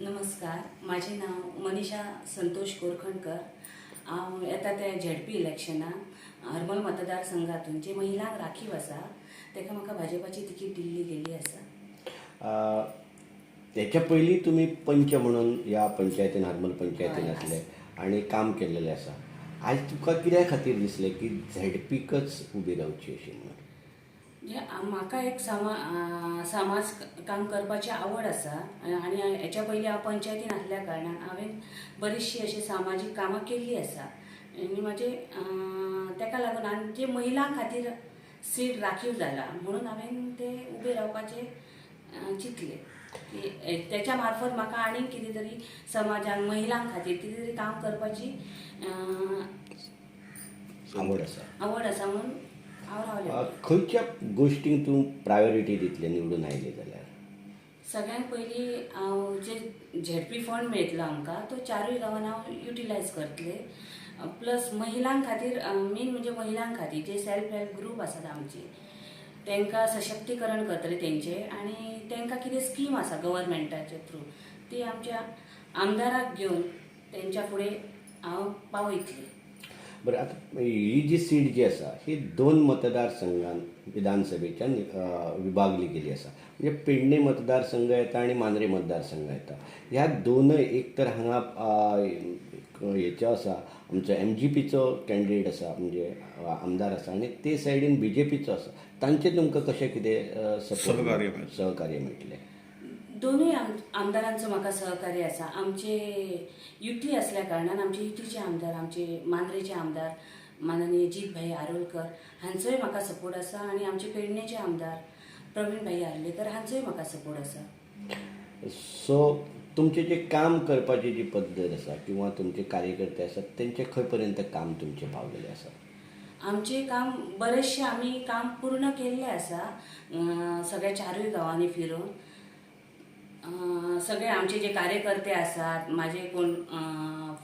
नमस्कार माझे नाव मनीषा संतोष कोरखणकर. हांव येता ते झेड पी इलेक्शनाक हरमल मतदारसंघातून जे महिलांक राखीव आसा ताका म्हाका भाजपाची तिकीट दिल्ली गेल्ली आसा त्याच्या पयलीं तुमी पंच म्हणून ह्या पंचायतीन हरमल पंचायतीन आसले आणि काम केलेलें आसा आयज तुका कित्या खातीर दिसलें की झेडपीकच उबी रावची अशी म्हणून? म्हाका एक सामा समाज काम करपाची आवड आसा आनी हेच्या पयलीं हांव पंचायतीन आसल्या कारणान हांवें बरीचशी अशी सामाजीक कामां केल्ली आसा. आनी म्हाजे ताका लागून आनी जे महिलां खातीर सीट राखीव जाला म्हणून हांवें ते उबे रावपाचें चिंतलें. तेच्या मार्फत म्हाका आनीक कितें तरी समाजान महिलां खातीर कितें तरी काम करपाची आवड आसा. आवड आसा म्हणून खंयच्या गोश्टींक तूं प्रायोरिटी दितलें निवडून आयलें जाल्यार सगळ्यात पयलीं हांव जे झेडपी फंड मेळटलो आमकां तो चारूय गांवांत हांव युटिलायज करतले. प्लस महिलां खातीर मेन म्हणजे महिलां खातीर जे सेल्फ हेल्प ग्रूप आसात आमचे तांकां सशक्तीकरण करतले तेंचे आनी तांकां कितें स्कीम आसा गव्हर्मेंटाचे थ्रू ती आमच्या आमदाराक घेवन तेंच्या फुडें हांव पावयतलें बरं आता ही जी सीट जी आसा ही दोन मतदारसंघान विधानसभेच्यान विभागली गेली आसा म्हणजे पेडणे मतदारसंघ येता आनी मांद्रे मतदारसंघ येता ह्या दोनय एक तर हांगा हेचो आसा आमचो एम जी पीचो कॅन्डिडेट आसा म्हणजे आमदार आसा आनी ते सायडीन बी जे पीचो आसा तांचे तुमकां कशें कितें सपोर्ट सहकार्य. सहकार्य मेळटलें दोनूय आम आमदारांचो म्हाका सहकार्य आसा आमचे युती असल्या कारणान आमचे युतीचे आमदार आमचे मांद्रेचे आमदार माननीय जीत भाई आरोलकर हांचोय म्हाका सपोर्ट आसा आनी आमचे पेडणेचे आमदार प्रवीण भाई आर्लेकर हांचोय म्हाका सपोर्ट आसा सो तुमचें जें काम करपाची जी पद्दत आसा किंवा तुमचे कार्यकर्ते आसात तेंचे खंय पर्यंत काम तुमचें पावलेलें आसा आमचे काम बरेचशे आमी काम पूर्ण केल्लें आसा सगळ्या चारूय गांवांनी फिरून. सगळे आमचे जे कार्यकर्ते आसात माझे कोण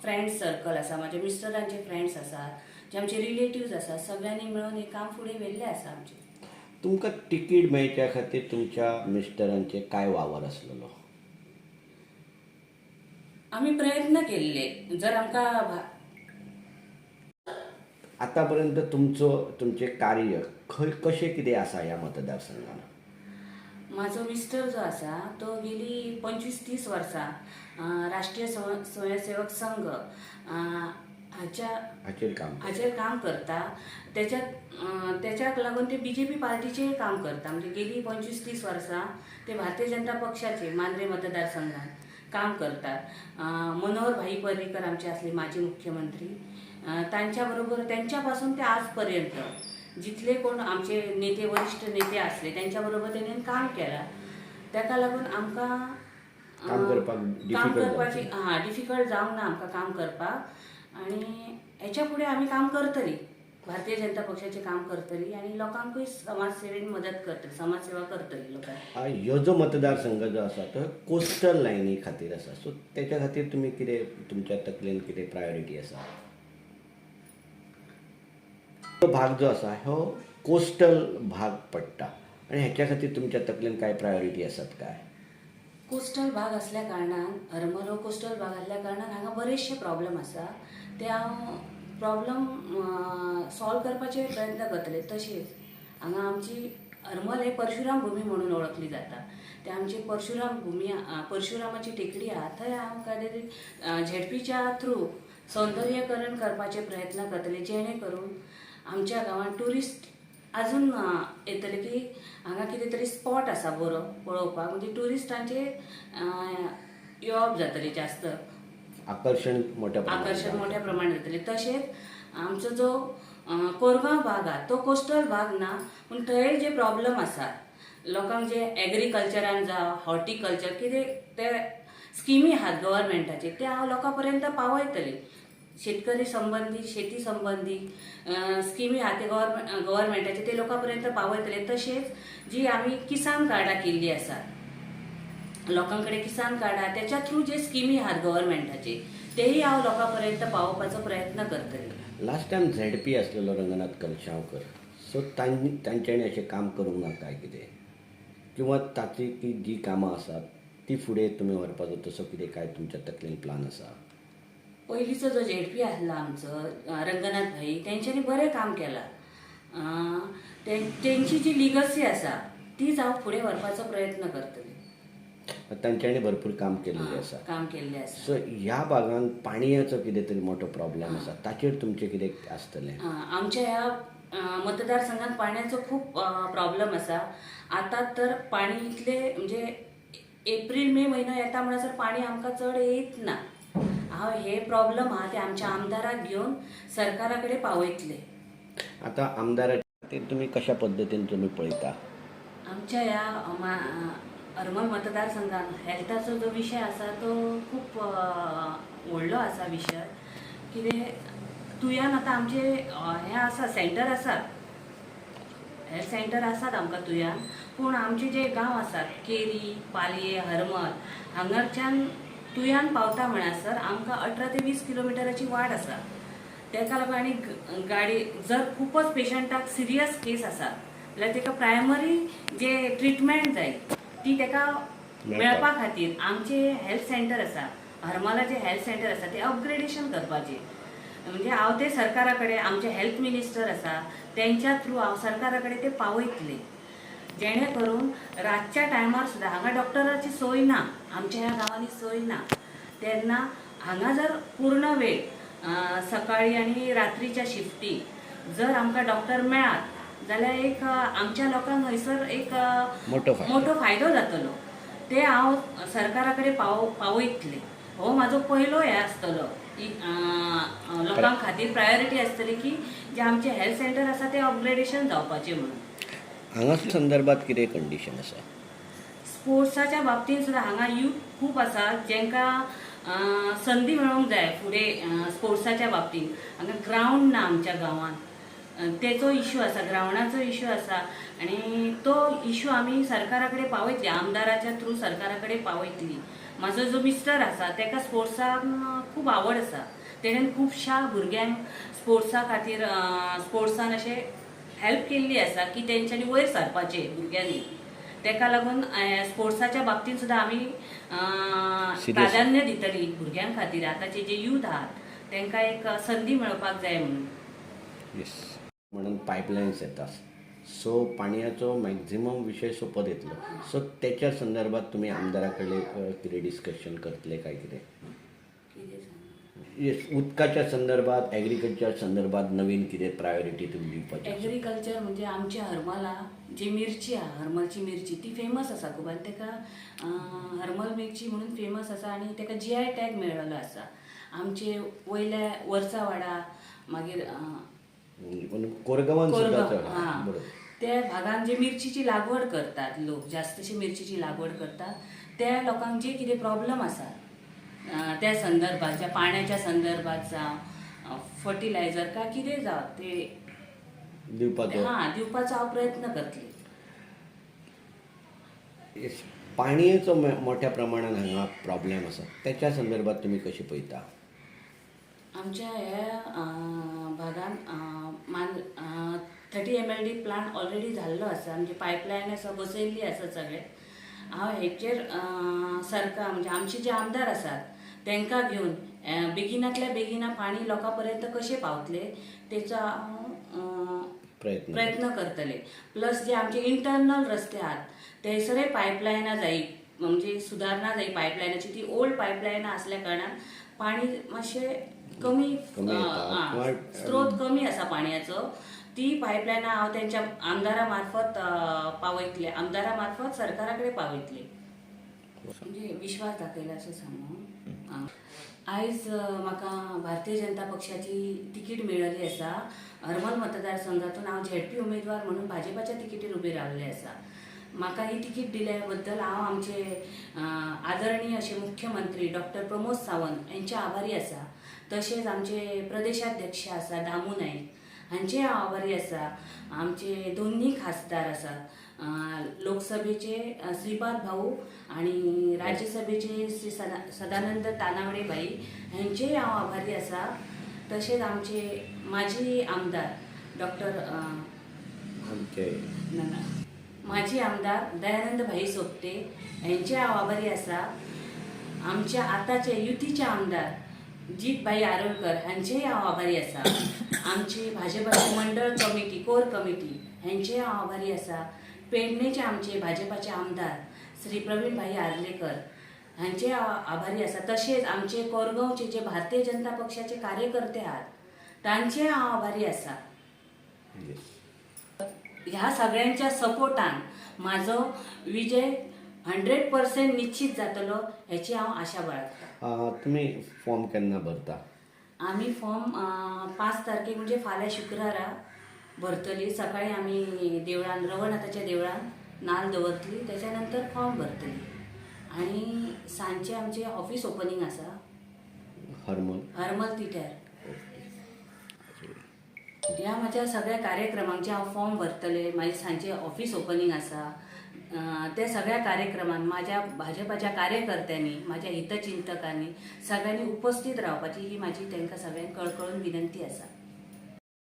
फ्रेंड सर्कल आसा माझ्या मिस्टरांचे फ्रेंड्स आसात जे आमचे रिलेटिव्ज आसात सगळ्यांनी मेळून हे काम फुडें व्हेल्लें आसा आमचें. तुमकां तिकीट मेळच्या खातीर तुमच्या मिस्टरांचे काय वावर आसलेलो आमी प्रयत्न केल्ले. जर आमकां आतां पर्यंत तुमचो तुमचें कार्य खंय कशें कितें आसा ह्या मतदारसंघान? म्हाजो मिस्टर जो आसा तो गेली पंचवीस तीस वर्सां राष्ट्रीय स्व- स्वयंसेवक संघ हाच्या हाचेर काम करता. त्याच्यात त्याच्याक लागून ते बी जे पी पार्टीचे काम करता. म्हणजे गेली पंचवीस तीस वर्सां ते भारतीय जनता पक्षाचे मांद्रे मतदारसंघात काम करतात. मनोहर भाई पर्रीकर आमचे असले माजी मुख्यमंत्री अं, त्यांच्या बरोबर त्यांच्यापासून ते आजपर्यंत जितले कोण आमचे नेते वरिष्ठ नेते असले त्यांच्या बरोबर त्यांनी काम केला. ताका लागून आमकां काम करपाची. हां डिफिकल्ट जावंक ना आमकां काम करपाक आनी हेच्या फुडें आमी काम करतली. भारतीय जनता पक्षाचें काम करतली आनी लोकांकूय समाज सेवेन मदत करतली समाज सेवा करतली लोकांक ह्यो जो मतदारसंघ जो आसा तो कोस्टल लायनी खातीर आसा सो तेच्या खातीर तुमी कितें तुमच्या तकलेन कितें प्रायोरिटी आसा भाग जो आसा हो कोस्टल भाग पडटा. आनी हेच्या खातीर तुमच्या तकलेन कांय प्रायोरिटी आसात काय? कोस्टल भाग असल्या कारणान हरमल हो कोस्टल भाग असल्या कारणान हांगा बरेचशे प्रॉब्लेम आसा. ते हांव प्रॉब्लेम सॉल्व करपाचे प्रयत्न करतले. तशेंच हांगा आमची हरमल हे परशुराम भुमी म्हणून ओळखली जाता. ते आमची परशुराम भुमी परशुरामाची टेकडी आहा. थंय हांव झेडपीच्या थ्रू सौंदर्यकरण करपाचे प्रयत्न करतले जेणे करून आमच्या गांवांत ट्युरिस्ट अजून येतले की हांगा कितें तरी स्पॉट आसा बरो पळोवपाक. म्हणजे ट्युरिस्टांचे अं, येवप जातले जास्त. आकर्शण मोठ्या आकर्षण. मोठ्या प्रमाणात जातले. तशेंच आमचो जो कोरगांव भाग आहा तो कोस्टल भाग ना पूण थंय जे प्रॉब्लेम आसात लोकांक जे एग्रीकल्चरान जावं हॉर्टिकल्चर कितें ते स्किमी आहात गव्हर्मेंटाचे ते हांव लोकां पर्यंत पावयतले. शेतकरी संबंधी शेती संबंधी स्किमी आहात ते गव्हर्मेंट गव्हर्मेंटाचे ते लोकां पर्यंत पावयतले तशेंच जी आमी किसान कार्डां केल्ली आसात लोकांकडे किसान कार्ड आहा त्याच्या थ्रू जे स्किमी आहात गव्हर्मेंटाचे तेही हांव लोकां पर्यंत पावोवपाचो प्रयत्न करतले लास्ट टायम झेड पी आसलेलो रंगनाथ कलशांवकर सो तांच्यानी अशें काम करूंक ना काय कितें किंवा ताची ती जी कामां आसात ती फुडें तुमी व्हरपाचो तसो कितें काय तुमच्या तकलेन प्लान आसा पयलींचो जो झेडपी आसला आमचो रंगनाथ भाई तेंच्यांनी बरें काम केलां. अं, ते- तेंची जी लिगसी आसा तीच हांव फुडें व्हरपाचो प्रयत्न करतलें तांच्यांनी भरपूर काम केल्लें आसा काम केल्लें आसा सो ह्या भागांत पाणयाचो कितें तरी मोठो प्रॉब्लेम आसा ताचेर तुमचें कितें आसतलें आमच्या ह्या मतदारसंघात पाण्याचो खूप प्रॉब्लेम आसा आता तर पाणी इतले म्हणजे एप्रील मे म्हयनो येता म्हणसर पाणी आमकां चड येयत ना हांव हे प्रॉब्लेम आहा ते आमच्या आमदाराक घेवन सरकारा कडेन पावयतले आतां आमदाराच्या खातीर तुमी कशा पद्दतीन तुमी पळयता आमच्या ह्या मा- हरमल मतदारसंघात हेल्थाचो जो विशय आसा तो खूप अ, व्हडलो आसा विशय कितें तुयन आतां आमचे अ, हे आसा सेंटर आसात हेल्थ सेंटर आसात आमकां तुयान पूण आमचे जे गांव आसात केरी पालये हरमल हांगाच्यान तुयान पावता म्हणसर आमकां अठरा ते वीस किलोमिटराची वाट आसा. तेका लागून आनी गाडी जर खूपच पेशंटाक सिरियस केस आसा जाल्यार तेका प्रायमरी जे ट्रिटमेंट जाय ती तेका मेळपा खातीर आमचे हेल्थ सेंटर आसा हरमलाचे हेल्थ सेंटर आसा ते अपग्रेडेशन करपाचे. म्हणजे हांव ते सरकारा कडेन आमचे हेल्थ मिनिस्टर आसा तेंच्या थ्रू हांव सरकारा कडेन ते पावयतले. जेणे करून रातच्या टायमार सुद्दां हांगा डॉक्टराची सोय ना. आमच्या ह्या गांवांनी सोय ना. तेन्ना हांगा जर पूर्ण वेळ सकाळी आनी रात्रीच्या शिफ्टी जर आमकां डॉक्टर मेळात जाल्यार एक आमच्या लोकांक हयसर एक मोठो फायदो. जातलो. ते हांव सरकारा कडेन पाव पावयतले. हो म्हाजो पयलो हे आसतलो. लोकां खातीर प्रायोरिटी आसतली की जे आमचे हेल्थ सेंटर आसा ते अपग्रेडेशन जावपाचे म्हणून. हांगा संदर्भात कितें कंडिशन आसा? स्पोर्ट्साच्या बाबतींत सुद्दां हांगा यूथ खूब आसा जेंकां संदी मेळोंक जाय फुडें स्पोर्ट्साच्या बाबतींत. हांगा ग्रावंड ना आमच्या गांवांत. तेचो इश्यू आसा ग्रावंडाचो इश्यू आसा. आनी तो इश्यू आमी सरकारा कडेन पावयतली आमदाराच्या थ्रू सरकारा कडेन पावयतली. म्हाजो जो मिस्टर आसा ताका स्पोर्ट्सान खूब आवड आसा. तेणेन खुबश्या भुरग्यांक स्पोर्ट्सा खातीर स्पोर्ट्सान अशें हेल्प केल्ली आसा की तेंच्यांनी वयर सरपाचे भुरग्यांनी. तेका लागून स्पोर्ट्साच्या बाबतींत सुद्दां आमी अं, Serious. प्राधान्य दितली भुरग्यां खातीर आतांचे जे यूथ आहात तेंकां एक संदी मेळपाक जाय म्हणून. येस म्हणून पायपलायन्स येता सो पाणयाचो मॅक्झिमम विशय सोपत येतलो. सो त्याच्या संदर्भात तुम्ही आमदारा अ, कितें डिस्कशन करतले काय कितें? कितें? येस उदकाच्या संदर्भात एग्रीकल्चर संदर्भात नवीन कितें प्रायोरिटी तुम्ही दिवपाची? एग्रीकल्चर म्हणजे आमच्या हरमला जी मिरची आहा हरमलची मिरची ती फेमस आसा खूब आनी तेका हरमल मिरची म्हणून फेमस आसा आनी तेका जी आय टॅग मेळिल्लो आसा आमचे वयल्या वर्सा वाडा मागीर कोरगांवान हा. त्या भागात जे मिरचीची लागवड करतात लोक जास्तशी मिरचीची लागवड करतात त्या लोकांक जे कितें प्रॉब्लेम आसा त्या संदर्भात ज्या पाण्याच्या संदर्भात जावं फर्टिलायझर का कितें जावं ते दिवपाचो. हा दिवपाचो हांव प्रयत्न करतले. पाणयाचो मोठ्या प्रमाणात हांगा प्रॉब्लेम आसा. त्याच्या संदर्भात तुम्ही कशी पळयता आमच्या ह्या अं, अं, मान thirty M L D plant already जाल्लो आसा म्हणजे पायपलायन आसा बसयल्ली आसा सगळे. हांव हेचेर अं, सरकार म्हणजे आमचे जे आमदार आसात तांकां घेवन अं, बेगिनातल्या बेगिना पाणी लोकां पर्यंत कशें पावतले तेचो हांव अं, प्रयत्न करतले. प्लस जे आमचे इंटरनल रस्ते आहात थंयसरय पायपलायनां जायी म्हणजे सुदारणा जायी पायपलायनाची ती ओल्ड पायपलायनां असल्या कारणान पाणी मातशें कमी स्त्रोत कमी आसा पाणयाचो. ती पायपलायनां हांव तेंच्या आमदारा मार्फत पावयतले. आमदारा मार्फत सरकारा कडेन पावयतले. म्हणजे विश्वास दाखयला अशें सांगू. आयज म्हाका भारतीय जनता पक्षाची तिकीट मेळिल्ली आसा हरमल मतदारसंघातून झेडपी उमेदवार म्हणून भाजपाच्या तिकीटीर उबे रावले आसा म्हाका ही तिकीट दिल्या बद्दल हांव आमचे आदरणीय असे मुख्यमंत्री डॉक्टर प्रमोद सावंत यांचे आभारी आसा तशेंच आमचे प्रदेशाध्यक्ष आसा दामू नाईक हांचे हांव आभारी आसा आमचे दोन्ही खासदार आसात लोकसभेचे श्रीपाद भाऊ आणि राज्यसभेचे श्री सदा सदानंद तानावडे बाई हांचेय हांव आभारी आसा तशेंच आमचे माजी आमदार डॉक्टर माजी आमदार दयानंद भाई सोपटे यांचे आभारी आसा आमच्या आताचे युतीचे आमदार जीतभाई आरोलकर हांचेय हांव आभारी आसा आमची भाजपाची मंडळ कमिटी कोर कमिटी हांचेय हांव आभारी आसा पेडणेचे आमचे भाजपाचे आमदार श्री प्रवीणभाई आर्लेकर हांचे हांव आभारी आसा तशेंच आमचे कोरगांवचे जे भारतीय जनता पक्षाचे कार्यकर्ते आहात तांचे हांव आभारी आसा ह्या सगळ्यांच्या सपोर्टान म्हाजो विजय हंड्रेड पर्सेंट निश्चित जातलो हेची हांव आशा बाळगतां. तुमी फॉर्म केन्ना भरता? आमी फॉर्म पांच तारखेक म्हणजे फाल्यां शुक्रारा भरतली. सकाळी आमी देवळान रवनाथाच्या देवळान नाल दवरतली. त्याच्या नंतर फॉर्म भरतली. आणि सांजचे आमचे ऑफिस ओपनिंग आसा. हरमल. हरमल तिट्यार ह्या म्हज्या सगळ्या कार्यक्रमांचे हांव फॉर्म भरतले मागीर सांजचे ऑफिस ओपनिंग आसा त्या सगळ्या कार्यक्रमांत माझ्या भाजपाच्या कार्यकर्त्यांनी माझ्या हितचिंतकांनी सगळ्यांनी उपस्थित रावपाची ही माझी तांकां सगळ्यांक कळकळून विनंती आसा.